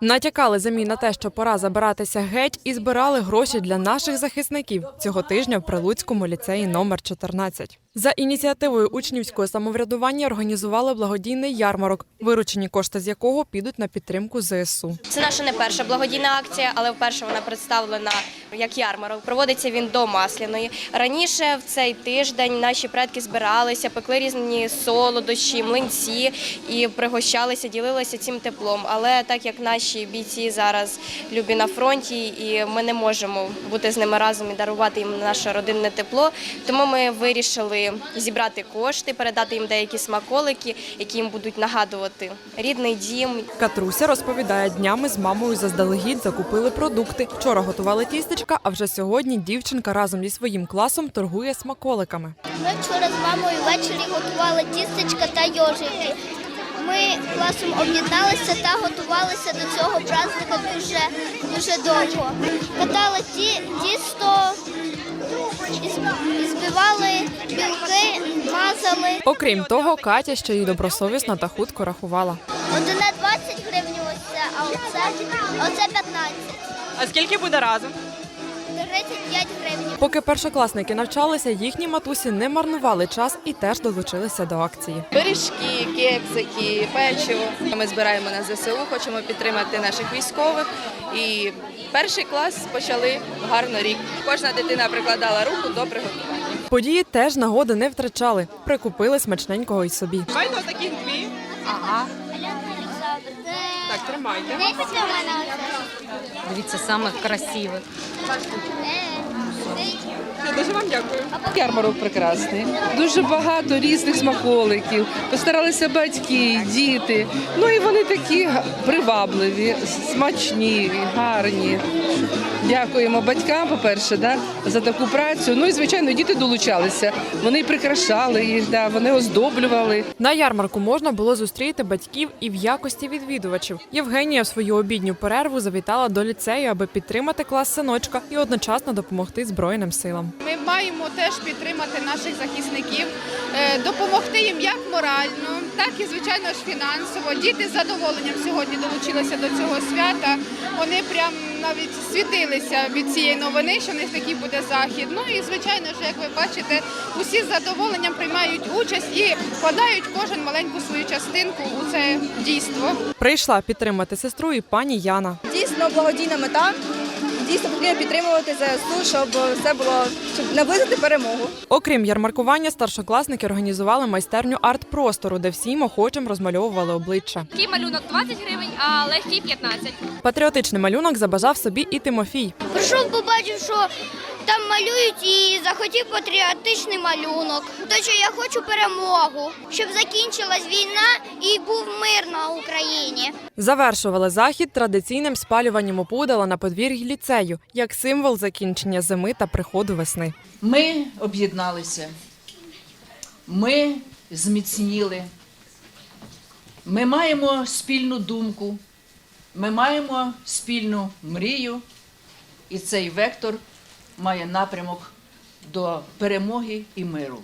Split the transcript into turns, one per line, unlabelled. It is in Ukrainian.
Натякали замі на те, що пора забиратися геть, і збирали гроші для наших захисників цього тижня в Прилуцькому ліцеї номер 14. За ініціативою учнівського самоврядування організували благодійний ярмарок, виручені кошти з якого підуть на підтримку ЗСУ.
Це наша не перша благодійна акція, але вперше вона представлена як ярмарок. Проводиться він до Масляної. Раніше в цей тиждень наші предки збиралися, пекли різні солодощі, млинці і пригощалися, ділилися цим теплом. Але так як наші бійці зараз любі на фронті, і ми не можемо бути з ними разом і дарувати їм наше родинне тепло, тому ми вирішили зібрати кошти, передати їм деякі смаколики, які їм будуть нагадувати рідний дім,
Катруся розповідає, днями з мамою заздалегідь закупили продукти. Вчора готували тістечка, а вже сьогодні дівчинка разом зі своїм класом торгує смаколиками.
Ми вчора з мамою ввечері готували тістечка та йожики. Ми класом об'єдналися та готувалися до цього праздника дуже дуже довго. Катали ті, тісто, збивали білки, мазали.
Окрім того, Катя ще й добросовісно та хутко рахувала.
Одне 20 гривень ось це, а оце, оце 15.
А скільки буде разом?
35 гривень.
Поки першокласники навчалися, їхні матусі не марнували час і теж долучилися до акції.
Пиріжки, кексики, печиво. Ми збираємо на ЗСУ, хочемо підтримати наших військових. І перший клас почали гарно рік. Кожна дитина прикладала руку до приготування.
Події теж нагоди не втрачали, прикупили смачненького й собі.
Давайте отаких дві. Ага. Так, тримайте.
Дивіться, саме красиве.
Дякую.
Ярмарок прекрасний. Дуже багато різних смаколиків. Постаралися батьки, діти. Ну і вони такі привабливі, смачні, гарні. Дякуємо батькам, по-перше, да, за таку працю. Ну і звичайно, діти долучалися. Вони прикрашали їх, да, вони оздоблювали.
На ярмарку можна було зустріти батьків і в якості відвідувачів. Євгенія в свою обідню перерву завітала до ліцею, аби підтримати клас синочка і одночасно допомогти Збройним силам.
Ми маємо теж підтримати наших захисників, е, допомогти їм як морально, так і звичайно ж фінансово. Діти з задоволенням сьогодні долучилися до цього свята. Вони прям навіть світилися від цієї новини, що в них такий буде захід. Ну і звичайно ж, як ви бачите, усі з задоволенням приймають участь і вкладають кожен маленьку свою частинку у це дійство.
Прийшла підтримати сестру і пані Яна.
Дійсно благодійна мета. Дійсно потрібно підтримувати ЗСУ, щоб все було щоб наблизити перемогу.
Окрім ярмаркування, старшокласники організували майстерню арт-простору, де всім охочим розмальовували обличчя.
Такий малюнок 20 гривень, а легкий 15.
Патріотичний малюнок забажав собі і Тимофій.
Прийшов, побачив, що малюють і захотів патріотичний малюнок. То що я хочу перемогу, щоб закінчилась війна і був мир на Україні.
Завершували захід традиційним спалюванням опудала на подвір'ї ліцею як символ закінчення зими та приходу весни.
Ми об'єдналися, ми зміцніли, ми маємо спільну думку, ми маємо спільну мрію, і цей вектор має напрямок до перемоги і миру.